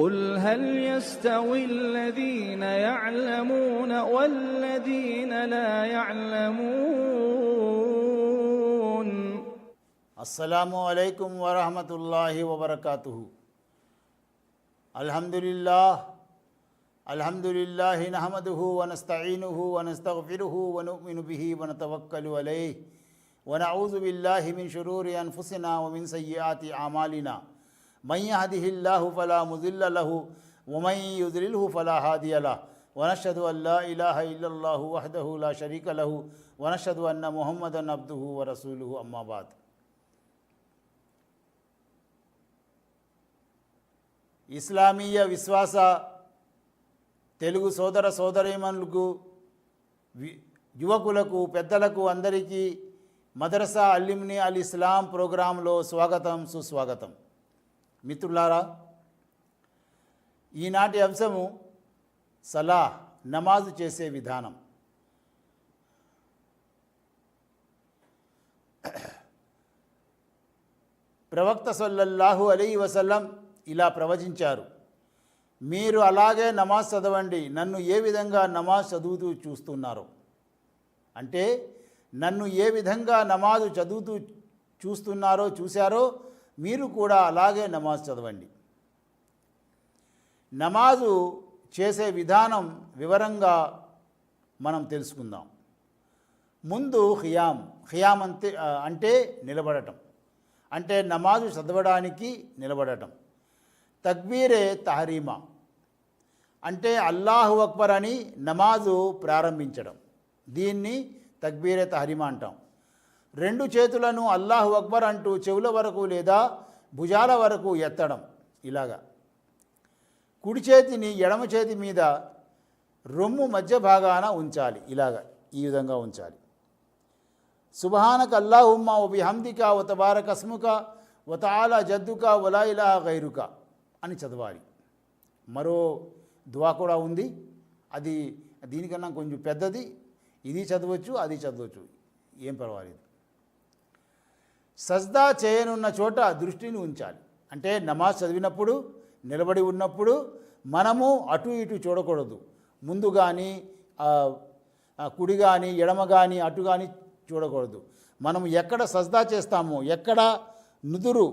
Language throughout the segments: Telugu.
قل هل يستوي الذين يعلمون والذين لا يعلمون؟ السلام عليكم ورحمة الله وبركاته. الحمد لله الحمد لله نحمده ونستعينه ونستغفره ونؤمن به ونتوكل عليه ونعوذ بالله من شرور أنفسنا ومن سيئات أعمالنا. من يهده الله فلا مضل له ومن يضلله فلا هادي له ونشهد أن لا إله إلا الله وحده لا شريك له ونشهد أن محمدا عبده ورسوله أما بعد ఇస్లామీయ విశ్వాస తెలుగు సోదర సోదరీమణులకు యువకులకు పెద్దలకు అందరికీ మదరసా అల్లిమ్ని అల్ ఇస్లాం ప్రోగ్రాంలో స్వాగతం సుస్వాగతం మిత్రులారా ఈనాటి అంశము సలాహ్ నమాజు చేసే విధానం. ప్రవక్త సల్లల్లాహు అలీ వసల్లం ఇలా ప్రవచించారు మీరు అలాగే నమాజ్ చదవండి నన్ను ఏ విధంగా నమాజ్ చదువుతూ చూస్తున్నారో? అంటే నన్ను ఏ విధంగా నమాజు చదువుతూ చూస్తున్నారో చూశారో మీరు కూడా అలాగే నమాజ్ చదవండి. నమాజు చేసే విధానం వివరంగా మనం తెలుసుకుందాం. ముందు ఖియాం ఖియాం అంతే అంటే నిలబడటం. అంటే నమాజు చదవడానికి నిలబడటం. తక్బీరే తహరీమా. అంటే అల్లాహు అక్బర్ అని నమాజు ప్రారంభించడం. దీన్ని తక్బీరే తహరీమా అంటాం. రెండు చేతులను అల్లాహు అక్బర్ అంటూ చెవుల వరకు లేదా భుజాల వరకు ఎత్తడం. ఇలాగా. కుడి చేతిని ఎడమ చేతి మీద రొమ్ము మధ్య భాగాన ఉంచాలి. ఇలాగ. ఈ విధంగా ఉంచాలి. సుబహానక అల్లాహుమ్మ ఓ బిహమ్దిక ఓ తబారక అస్ముక జద్దుక వలా ఇలా గైరుక అని చదవాలి. మరో దువా కూడా ఉంది. అది దీనికన్నా కొంచెం పెద్దది. ఇది చదవచ్చు అది చదవచ్చు. ఏం పర్వాలేదు. సజ్దా చేయనున్న చోట దృష్టిని ఉంచాలి. అంటే నమాజ్ చదివినప్పుడు నిలబడి ఉన్నప్పుడు మనము అటు ఇటు చూడకూడదు. ముందు కానీ కుడి కానీ ఎడమ కానీ అటు కానీ చూడకూడదు. మనం ఎక్కడ సజ్దా చేస్తామో ఎక్కడ నుదురు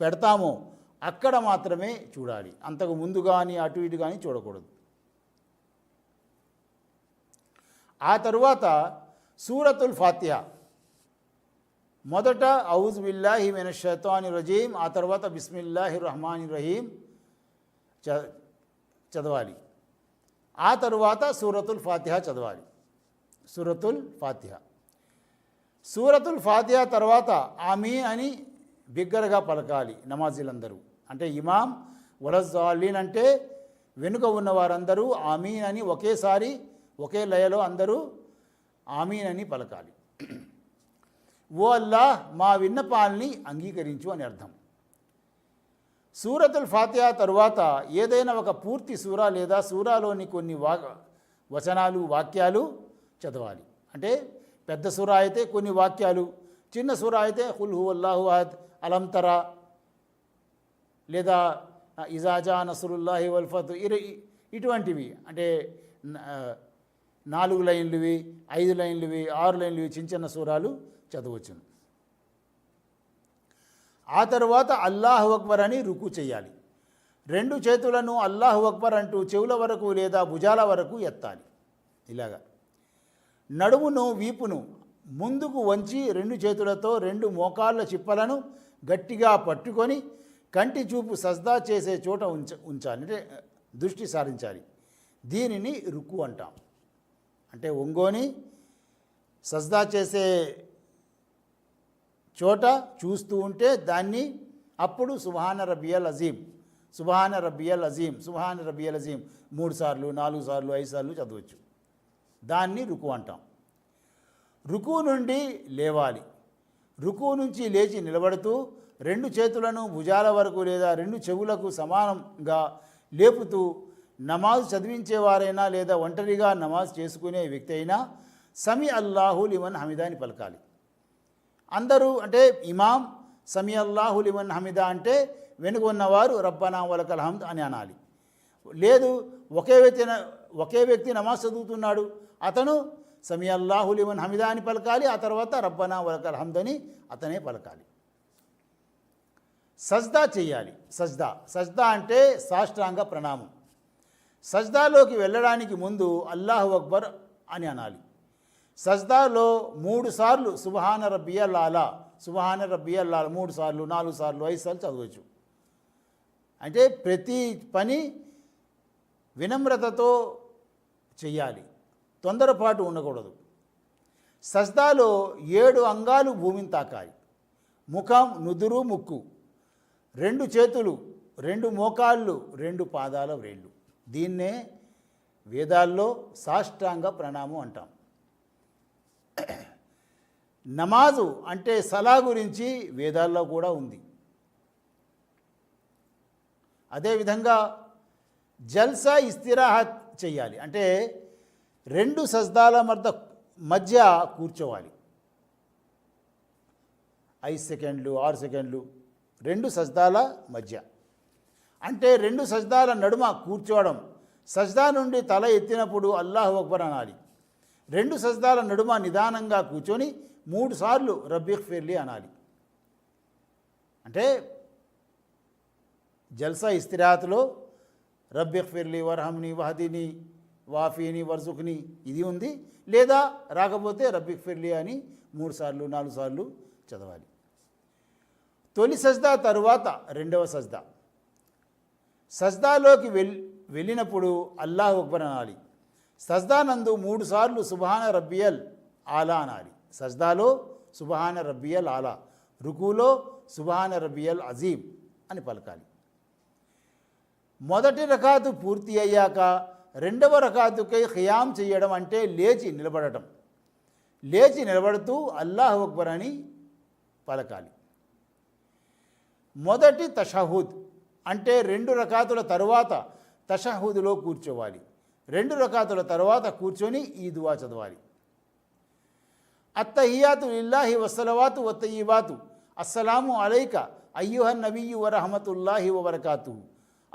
పెడతామో అక్కడ మాత్రమే చూడాలి. అంతకు ముందు కానీ అటు ఇటు కానీ చూడకూడదు. ఆ తరువాత సూరతుల్ ఫాతిహా మొదట ఔజ్ బిల్లాహి మిన షైతాని రజీం ఆ తర్వాత బిస్మిల్లాహి రహమాని రహీం చ చదవాలి. ఆ తరువాత సూరతుల్ ఫాతిహా చదవాలి. సూరతుల్ ఫాతిహ. సూరతుల్ ఫాతిహ తర్వాత ఆమీ అని బిగ్గరగా పలకాలి నమాజీలందరూ. అంటే ఇమాం వలజాలీన్ అంటే వెనుక ఉన్న వారందరూ ఆమీన్ అని ఒకేసారి ఒకే లయలో అందరూ ఆమీన్ అని పలకాలి. ఓ అల్లాహ్ మా విన్నపాల్ని అంగీకరించు అని అర్థం. సూరతుల్ ఫాతిహా తరువాత ఏదైనా ఒక పూర్తి సూరా లేదా సూరాలోని కొన్ని వా వచనాలు వాక్యాలు చదవాలి. అంటే పెద్ద సూరా అయితే కొన్ని వాక్యాలు చిన్న సూరా అయితే హుల్ హు అల్లాహు అహద్ అలంతరా లేదా ఇజాజా నసరుల్లాహి వల్ఫత్ ఇటువంటివి. అంటే నాలుగు లైన్లువి ఐదు లైన్లువి ఆరు లైన్లువి చిన్న చిన్న సూరాలు చదవచ్చును. ఆ తరువాత అల్లాహు అక్బర్ అని రుకు చేయాలి. రెండు చేతులను అల్లాహు అక్బర్ అంటూ చెవుల వరకు లేదా భుజాల వరకు ఎత్తాలి. ఇలాగా. నడుమును వీపును ముందుకు వంచి రెండు చేతులతో రెండు మోకాళ్ళ చిప్పలను గట్టిగా పట్టుకొని కంటి చూపు సజ్దా చేసే చోట ఉంచ ఉంచాలి. అంటే దృష్టి సారించాలి. దీనిని రుక్కు అంటాం. అంటే ఒంగోని సజ్దా చేసే చోట చూస్తూ ఉంటే దాన్ని అప్పుడు సుభాన రబియల్ అజీం సుభాన రబియల్ అజీం సుభాన రబియల్ అజీమ్ మూడు సార్లు నాలుగు సార్లు ఐదు సార్లు చదవచ్చు. దాన్ని రుకు అంటాం. రుకు నుండి లేవాలి. రుకు నుంచి లేచి నిలబడుతూ రెండు చేతులను భుజాల వరకు లేదా రెండు చెవులకు సమానంగా లేపుతూ నమాజ్ చదివించేవారైనా లేదా ఒంటరిగా నమాజ్ చేసుకునే వ్యక్తి అయినా సమి అల్లాహు లిమన్ హమిదాని పలకాలి. అందరూ అంటే ఇమాం సమీ అల్లాహులిమన్ హమిదా అంటే వెనుక ఉన్నవారు రబ్బనా వలకల్ హమ్ద్ అని అనాలి. లేదు ఒకే వ్యక్తి ఒకే వ్యక్తి నమాజ్ చదువుతున్నాడు అతను సమీ అల్లాహులిమన్ హమిదా అని పలకాలి ఆ తర్వాత రబ్బనా వలకల్ హమ్దని అతనే పలకాలి. సజ్దా చేయాలి సజ్దా. సజ్దా అంటే సాష్టాంగ ప్రణామం. సజ్దాలోకి వెళ్ళడానికి ముందు అల్లాహు అక్బర్ అని అనాలి. సజ్దాలో మూడు సార్లు సుబహాన రబ్బియల్ ఆలా సుబహాన రబ్బియల్ మూడు సార్లు నాలుగు సార్లు ఐదు సార్లు చదవచ్చు. అంటే ప్రతి పని వినమ్రతతో చెయ్యాలి. తొందరపాటు ఉండకూడదు. సజ్దాలో ఏడు అంగాలు భూమిని తాకాయి ముఖం నుదురు ముక్కు. రెండు చేతులు రెండు మోకాళ్ళు రెండు పాదాల వ్రేళ్ళు. దీన్నే వేదాల్లో సాష్టాంగ ప్రణామం అంటాం. నమాజు అంటే సలా గురించి వేదాల్లో కూడా ఉంది. అదేవిధంగా జల్సా ఇస్తిరాహత్ చేయాలి. అంటే రెండు సజ్దాల మధ్య మధ్య కూర్చోవాలి. ఐదు సెకండ్లు ఆరు సెకండ్లు రెండు సజ్దాల మధ్య. అంటే రెండు సజ్దాల నడుమ కూర్చోవడం సజ్దా నుండి తల ఎత్తినప్పుడు అల్లాహు అక్బర్ అనాలి. రెండు సజ్దాల నడుమ నిదానంగా కూర్చొని మూడు సార్లు రబ్బీక్ అనాలి. అంటే జల్సా ఇస్తిరాత్లో రబ్బిక్ ఫిర్లీ వర్హమ్ని వహదిని వాఫీని వర్జుక్ని ఇది ఉంది. లేదా రాకపోతే రబ్బిక్ ఫిర్లీ అని మూడు సార్లు నాలుగు సార్లు చదవాలి. తొలి సజ్దా తరువాత రెండవ సజ్దా. సజ్దాలోకి వెల్ వెళ్ళినప్పుడు అల్లాహ్ అక్బర్ అనాలి. సజ్దా నందు సుభాన సుబహాన రబ్బియల్ ఆలా అనాలి. సజ్దాలో సుబహాన రబ్బియల్ ఆలా రుకులో సుభాన రబ్బియల్ అజీమ్ అని పలకాలి. మొదటి రకాతు పూర్తి అయ్యాక రెండవ రకాతుకై ఖియాం చేయడం అంటే లేచి నిలబడటం. లేచి నిలబడుతూ అల్లాహ్ అక్బర్ అని పలకాలి. మొదటి తషహుద్ అంటే రెండు రకాతుల తరువాత తషహుద్లో కూర్చోవాలి. రెండు రకాతుల తర్వాత కూర్చొని ఈ దువా చదవాలి. అత్తహియాతు ఇల్లాహి వసలవాతు వత్తయిబాతు అస్సలాము అలైక అయ్యుహ నబీయు వరహమతుల్లాహి వబర్కాతు.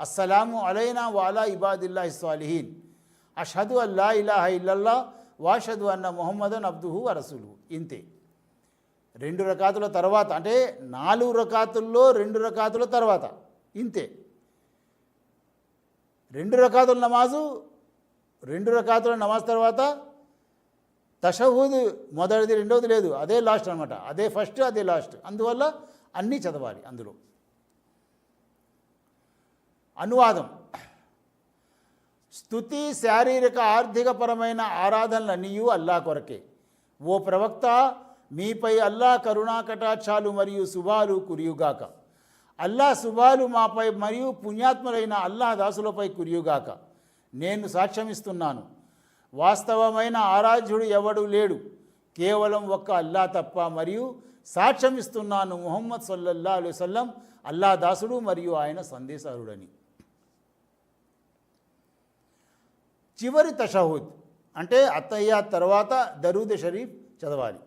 అస్సలాము అలైనా వాలా ఇబాదిల్లాహి సాలిహీన్ అషహదు అల్లా ఇలాహ ఇల్లల్లా వాషదు అన్న మొహమ్మదన్ అబ్దుహు అరసులు ఇంతే. రెండు రకాతుల తర్వాత అంటే నాలుగు రకాతుల్లో రెండు రకాతుల తర్వాత. ఇంతే. రెండు రకాతుల నమాజు రెండు రకాతుల నమాజ్ తర్వాత తషహూద్ మొదటిది రెండవది లేదు. అదే లాస్ట్ అనమాట అదే ఫస్ట్ అదే లాస్ట్. అందువల్ల అన్నీ చదవాలి అందులో. అనువాదం. స్థుతి శారీరక ఆర్థికపరమైన ఆరాధనలన్నీ అల్లా కొరకే. ఓ ప్రవక్త మీపై అల్లా కరుణా కటాక్షాలు మరియు శుభాలు కురియుగాక. అల్లా శుభాలు మాపై మరియు పుణ్యాత్ములైన అల్లా దాసులపై కురియుగాక. నేను సాక్ష్యమిస్తున్నాను. వాస్తవమైన ఆరాధ్యుడు ఎవడు లేడు. కేవలం ఒక్క అల్లా తప్ప మరియు సాక్ష్యమిస్తున్నాను ముహమ్మద్ సల్లల్లా అలైహి వసల్లం అల్లా దాసుడు మరియు ఆయన సందేశారుడని. చివరి తషహుద్ అంటే అత్తయ్య తర్వాత దరూద్ షరీఫ్ చదవాలి.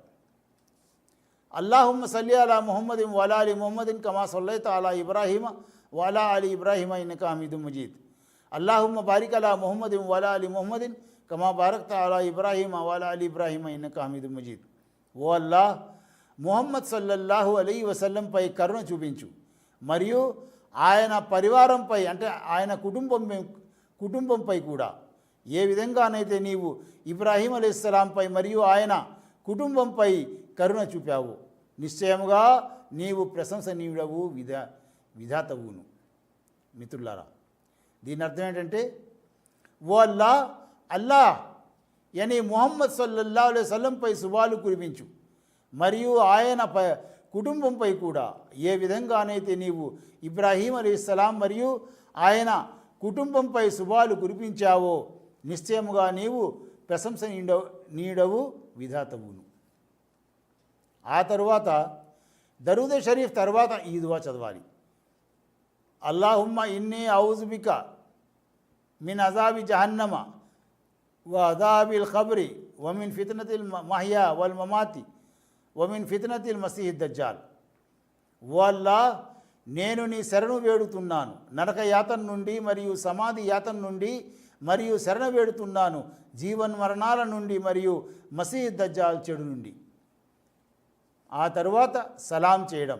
అల్లాహుమ్మ సల్లి అలా ముహమ్మదిన్ వాలా అలీ ముహమ్మదిన్ కమా సొల్లైత అలా ఇబ్రాహీమ వాలా అలీ ఇబ్రాహీమ ఇన్నక హమీదు మజీద్. అల్లాహుమ్మ బారిక్ అలా ముహమ్మదిన్ వలా అలీ మొహమ్మదిన్ కమా బారక్త అలా ఇబ్రాహీమ వలా అలీ ఇబ్రాహీమ ఇన్నక హమీదు మజీద్. ఓ అల్లాహ్ మొహమ్మద్ సల్లల్లాహు అలీ వసల్లంపై కరుణ చూపించు. మరియు ఆయన పరివారంపై అంటే ఆయన కుటుంబం కుటుంబంపై కూడా. ఏ విధంగానైతే నీవు ఇబ్రాహీం అలీస్లాంపై మరియు ఆయన కుటుంబంపై కరుణ చూపావు నిశ్చయముగా నీవు ప్రశంసనీయుడవు విధా విధాతవును. మిత్రులారా దీని అర్థం ఏంటంటే ఓ అల్లా అల్లా అని ముహమ్మద్ సల్లల్లా అలై సల్లంపై శుభాలు కురిపించు. మరియు ఆయన ప కుటుంబంపై కూడా ఏ విధంగానైతే నీవు ఇబ్రాహీం అలీస్లాం మరియు ఆయన కుటుంబంపై శుభాలు కురిపించావో నిశ్చయముగా నీవు ప్రశంస నీడ నీడవు విధాతవును. ఆ తరువాత దరూద షరీఫ్ తర్వాత ఈ దువా చదవాలి. అల్లాహుమ్మ ఇన్ని ఔజుబిక మిన్ అజాబి జహన్నమ వ అదాబిల్ ఖబ్రి వమిన్ ఫితనతిల్ మహియా వల్ మమాతి వమిన్ ఫితనతిల్ మసీహ్ దజ్జాల్ ఓ నేను నీ శరణు వేడుతున్నాను. నరక యాతన నుండి మరియు సమాధి యాతన నుండి మరియు శరణ వేడుతున్నాను. జీవన్ మరణాల నుండి మరియు మసీద్ దజ్జాల్ చెడు నుండి. ఆ తరువాత సలాం చేయడం.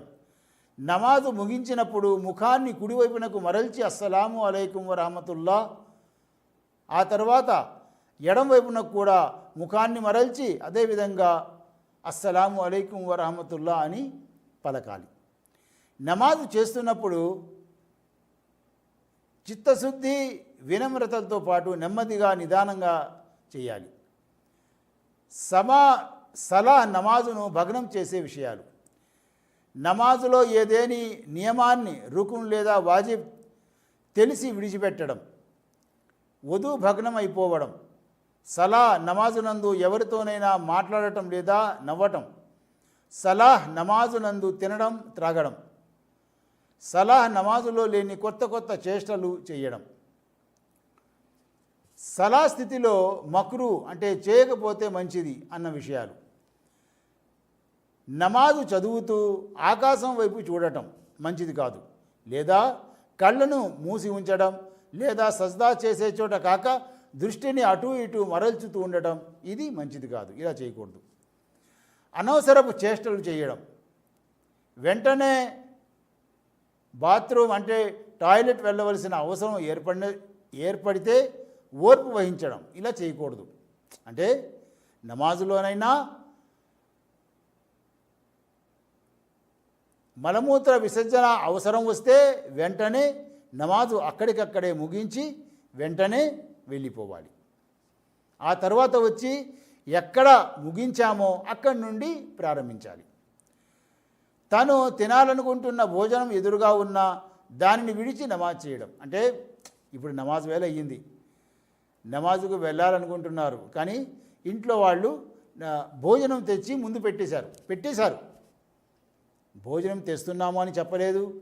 నమాజు ముగించినప్పుడు ముఖాన్ని కుడివైపునకు మరల్చి అస్సలాము అలైకుం వరహమతుల్లా ఆ తర్వాత ఎడం వైపున కూడా ముఖాన్ని మరల్చి అదేవిధంగా అస్సలాము అలైకుం వరహమతుల్లా అని పలకాలి. నమాజు చేస్తున్నప్పుడు చిత్తశుద్ధి వినమ్రతలతో పాటు నెమ్మదిగా నిదానంగా చేయాలి. సమా సలా నమాజును భగ్నం చేసే విషయాలు. నమాజులో ఏదేని నియమాన్ని రుకున్ లేదా వాజిబ్ తెలిసి విడిచిపెట్టడం. వధు భగ్నం అయిపోవడం సలాహ్ నమాజునందు ఎవరితోనైనా మాట్లాడటం లేదా నవ్వటం సలాహ్ నమాజునందు తినడం త్రాగడం సలాహ్ నమాజులో లేని కొత్త కొత్త చేష్టలు చేయడం. సలా స్థితిలో మక్రు అంటే చేయకపోతే మంచిది అన్న విషయాలు. నమాజు చదువుతూ ఆకాశం వైపు చూడటం మంచిది కాదు. లేదా కళ్ళను మూసి ఉంచడం లేదా సజ్దా చేసే చోట కాక దృష్టిని అటు ఇటు మరల్చుతూ ఉండటం ఇది మంచిది కాదు. ఇలా చేయకూడదు. అనవసరపు చేష్టలు చేయడం. వెంటనే బాత్రూమ్ అంటే టాయిలెట్ వెళ్ళవలసిన అవసరం ఏర్పడిన ఏర్పడితే ఓర్పు వహించడం. ఇలా చేయకూడదు. అంటే నమాజులోనైనా మలమూత్ర విసర్జన అవసరం వస్తే వెంటనే నమాజు అక్కడికక్కడే ముగించి వెంటనే వెళ్ళిపోవాలి. ఆ తర్వాత వచ్చి ఎక్కడ ముగించామో అక్కడి నుండి ప్రారంభించాలి. తను తినాలనుకుంటున్న భోజనం ఎదురుగా ఉన్న దానిని విడిచి నమాజ్ చేయడం. అంటే ఇప్పుడు నమాజ్ వేళ అయ్యింది. నమాజుకు వెళ్ళాలనుకుంటున్నారు. కానీ ఇంట్లో వాళ్ళు భోజనం తెచ్చి ముందు పెట్టేశారు. పెట్టేశారు. భోజనం తెస్తున్నాము అని చెప్పలేదు.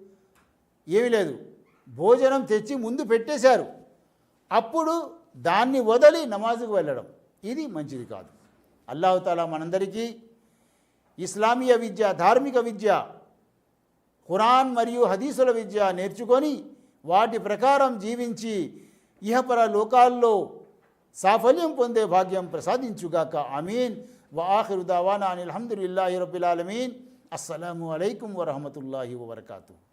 ఏమీ లేదు. భోజనం తెచ్చి ముందు పెట్టేశారు. అప్పుడు దాన్ని వదిలి నమాజుకు వెళ్ళడం. ఇది మంచిది కాదు. అల్లాహతాలా మనందరికీ ఇస్లామీయ విద్య ధార్మిక విద్య ఖురాన్ మరియు హదీసుల విద్య నేర్చుకొని వాటి ప్రకారం జీవించి ఇహపర లోకాల్లో సాఫల్యం పొందే భాగ్యం ప్రసాదించుగాక. అమీన్ వ ఆఖిరు దావానా అనిల్ అల్హమ్దులిల్లాహి రబ్బిల్ ఆలమీన్. అస్సలాము అలైకుం వరహమతుల్లాహి వబర్కాతు.